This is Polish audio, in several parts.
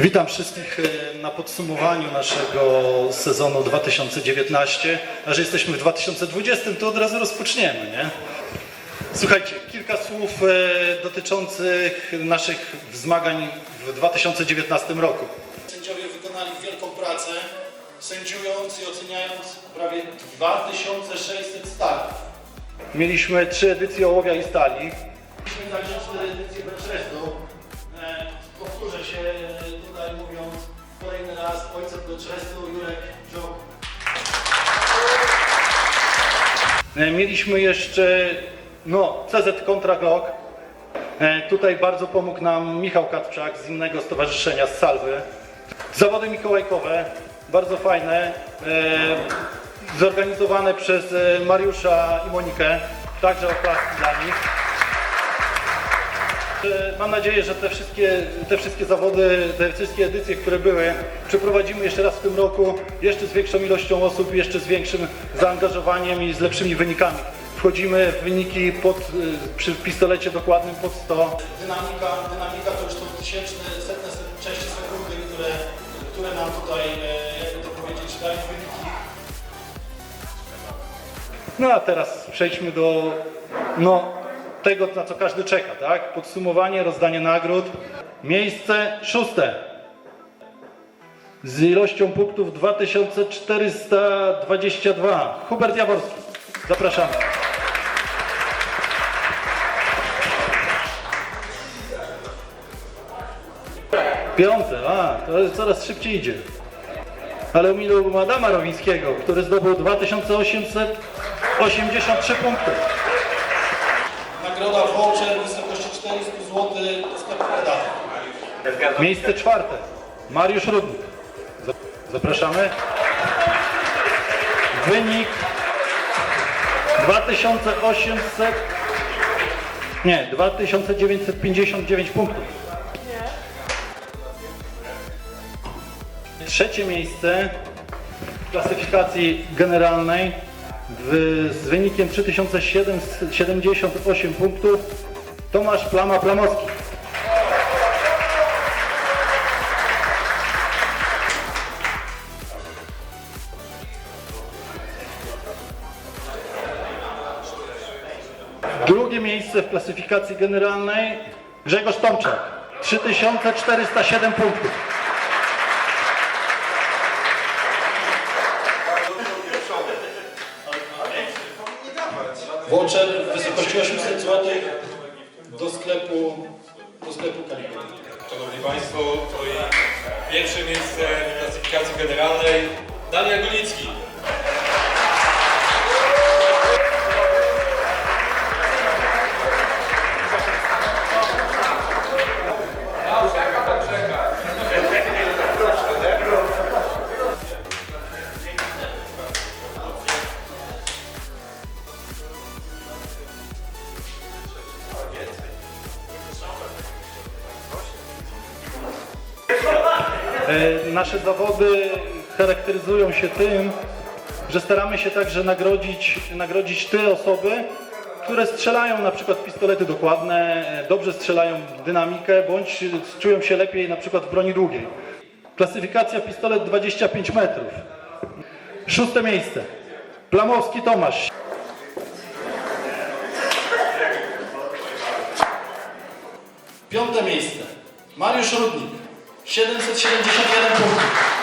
Witam wszystkich e, na podsumowaniu naszego sezonu 2019. A że jesteśmy w 2020, to od razu rozpoczniemy, nie? Słuchajcie, kilka słów e, dotyczących naszych zmagań w 2019 roku. Sędziowie wykonali wielką pracę, sędziując i oceniając prawie 2600 startów. Mieliśmy trzy edycje ołowia i stali. Mieliśmy także cztery edycje Beachrestu Jurek Dziok. E, Mieliśmy jeszcze no, CZ kontra Glock. E, Tutaj bardzo pomógł nam Michał Katczak z innego stowarzyszenia z Salwy. Zawody mikołajkowe, bardzo fajne, e, zorganizowane przez Mariusza i Monikę, także oklaski dla nich. Mam nadzieję, że te wszystkie, te wszystkie zawody, te wszystkie edycje, które były, przeprowadzimy jeszcze raz w tym roku, jeszcze z większą ilością osób, jeszcze z większym zaangażowaniem i z lepszymi wynikami. Wchodzimy w wyniki pod, y, przy pistolecie dokładnym pod 100. Dynamika, dynamika to już są tysięczne, setne se- części sekundy, które, które nam tutaj, e, jakby to powiedzieć, dają wyniki. No a teraz przejdźmy do no, tego, na co każdy czeka, tak? Podsumowanie, rozdanie nagród. Miejsce szóste. Z ilością punktów 2422. Hubert Jaworski. Zapraszamy. Piąte, a, to coraz szybciej idzie. Ale uminął Adama Rowińskiego, który zdobył 2883 punkty. Nagroda voucher w wysokości 400 zł do. Miejsce czwarte. Mariusz Rudnik. Zap- Zapraszamy. Wynik 2800 nie, 2959 punktów. Trzecie miejsce w klasyfikacji generalnej z wynikiem 3078 punktów Tomasz Plama Plamowski. Drugie miejsce w klasyfikacji generalnej Grzegorz Tomczak. 3407 punktów. Voucher w wysokości 800 zł do sklepu, do sklepu Kaliber. Szanowni Państwo, to i pierwsze miejsce w klasyfikacji generalnej Daniel Gulicki. Nasze zawody charakteryzują się tym, że staramy się także nagrodzić, nagrodzić te osoby, które strzelają na przykład pistolety dokładne, e, dobrze strzelają dynamikę, bądź czują się lepiej na przykład w broni długiej. Klasyfikacja pistolet 25 metrów. Szóste miejsce. Plamowski Tomasz. Piąte miejsce. Mariusz Rudnik. 771 punktów.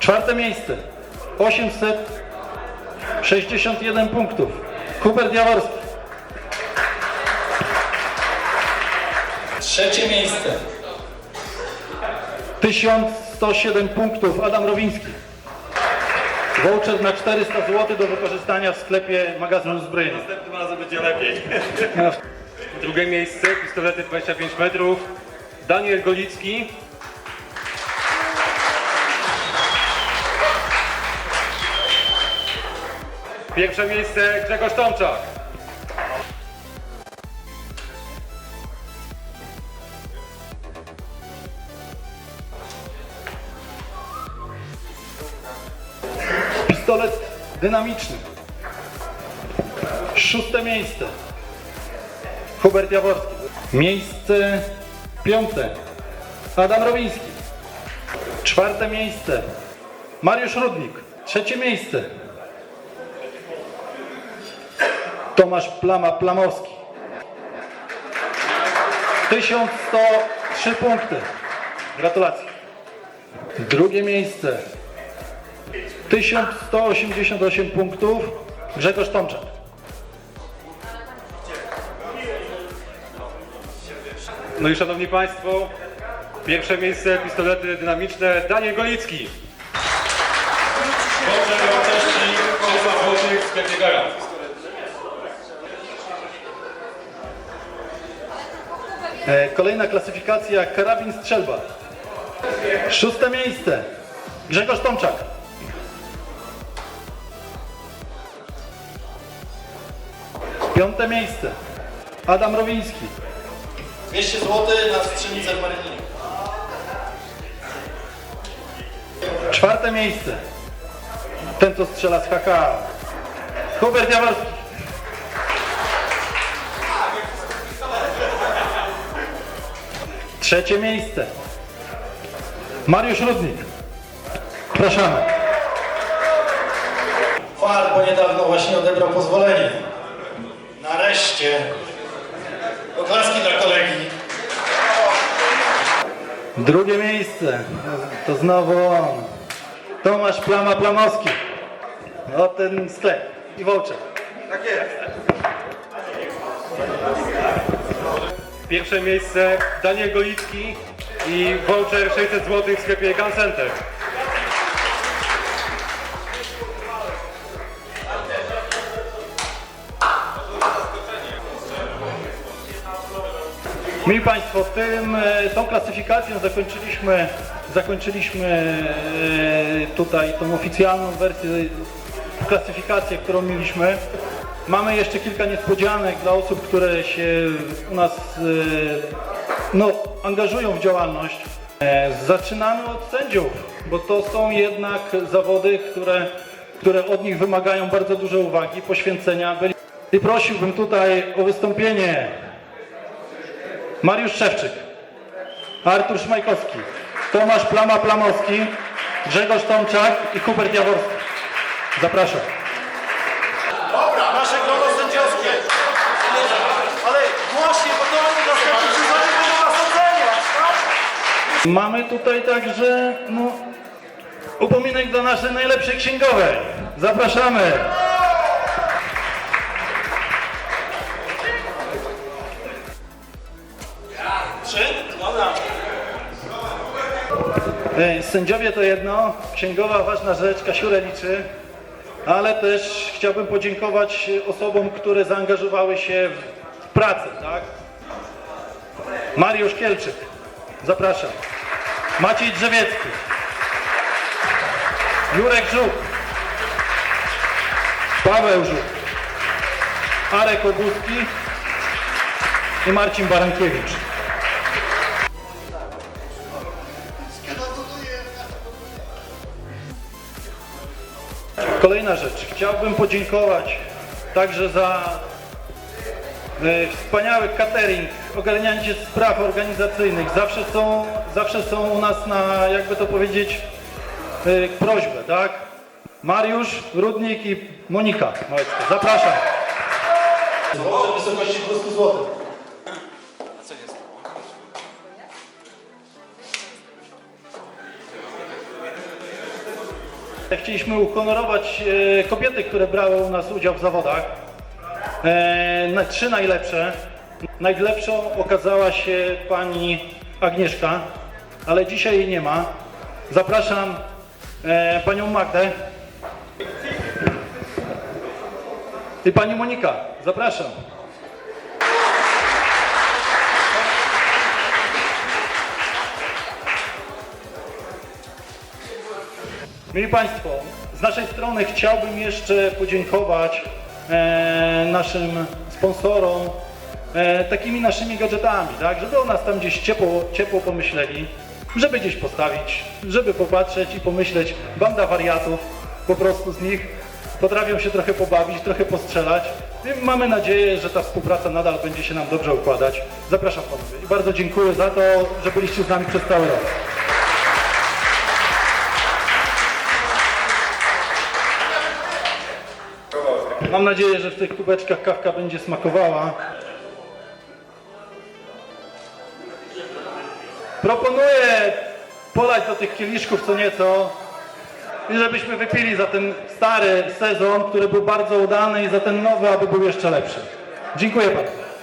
Czwarte miejsce. 861 punktów. Hubert Jaworski. Trzecie miejsce. 1107 punktów. Adam Rowiński. Voucher na 400 zł do wykorzystania w sklepie magazynu zbrojenia. Następnym razem będzie lepiej. Drugie miejsce, pistolety 25 metrów. Daniel Golicki. Pierwsze miejsce Grzegorz Tomczak. Pistolet dynamiczny. Szóste miejsce. Hubert Jaworski. Miejsce piąte. Adam Rowiński. Czwarte miejsce. Mariusz Rudnik. Trzecie miejsce. Tomasz Plama Plamowski. 1103 punkty. Gratulacje. Drugie miejsce. 1188 punktów. Grzegorz Tomczak. No i szanowni państwo, pierwsze miejsce pistolety dynamiczne Daniel Golicki. Dobrze, wartości 300 zł w sklepie Garant. Kolejna klasyfikacja karabin strzelba. Szóste miejsce. Grzegorz Tomczak. Piąte miejsce. Adam Rowiński. 200 zł na strzelnicę w Maryninie. Czwarte miejsce. Ten co strzela z HK. Hubert Jaworski. Trzecie miejsce. Mariusz Rudnik. Proszamy. Far, bo niedawno właśnie odebrał pozwolenie. Nareszcie. Oklaski dla kolegi. Drugie miejsce. To znowu on. Tomasz Plama Plamowski. O ten sklep. I voucher. Pierwsze miejsce Daniel Golicki i voucher 600 zł w sklepie Gun Center. Mili Państwo, tym, e, tą klasyfikacją zakończyliśmy, zakończyliśmy e, tutaj tą oficjalną wersję, klasyfikację, którą mieliśmy. Mamy jeszcze kilka niespodzianek dla osób, które się u nas e, no, angażują w działalność. Zaczynamy od sędziów, bo to są jednak zawody, które, które od nich wymagają bardzo dużo uwagi, poświęcenia. I prosiłbym tutaj o wystąpienie Mariusz Szewczyk, Artur Szmajkowski, Tomasz Plama Plamowski, Grzegorz Tomczak i Hubert Jaworski. Zapraszam. Nasze grono sędziowskie. Ale właśnie, bo to oni przyznają, będą nas oceniać, tak? Mamy tutaj także no, upominek dla naszej najlepszej księgowej. Zapraszamy. Sędziowie to jedno, księgowa ważna rzecz, Kasiurę liczy, ale też chciałbym podziękować osobom, które zaangażowały się w pracę, tak? Mariusz Kielczyk, zapraszam. Maciej Drzewiecki, Jurek Żuk, Paweł Żuk, Arek Oguski i Marcin Barankiewicz. Kolejna rzecz. Chciałbym podziękować także za e, wspaniały catering, ogarnianie spraw organizacyjnych. Zawsze są, zawsze są u nas na, jakby to powiedzieć, e, prośbę, tak? Mariusz, Rudnik i Monika. Zapraszam. Wysokości 200 zł. Chcieliśmy uhonorować e, kobiety, które brały u nas udział w zawodach. E, na- Trzy najlepsze. Najlepszą okazała się pani Agnieszka, ale dzisiaj jej nie ma. Zapraszam e, panią Magdę i pani Monika. Zapraszam. Mili Państwo, z naszej strony chciałbym jeszcze podziękować e, naszym sponsorom e, takimi naszymi gadżetami, tak, żeby o nas tam gdzieś ciepło, ciepło pomyśleli, żeby gdzieś postawić, żeby popatrzeć i pomyśleć, banda wariatów, po prostu z nich potrafią się trochę pobawić, trochę postrzelać, I mamy nadzieję, że ta współpraca nadal będzie się nam dobrze układać. Zapraszam panowie i bardzo dziękuję za to, że byliście z nami przez cały rok. Mam nadzieję, że w tych kubeczkach kawka będzie smakowała. Proponuję polać do tych kieliszków co nieco i żebyśmy wypili za ten stary sezon, który był bardzo udany i za ten nowy, aby był jeszcze lepszy. Dziękuję bardzo.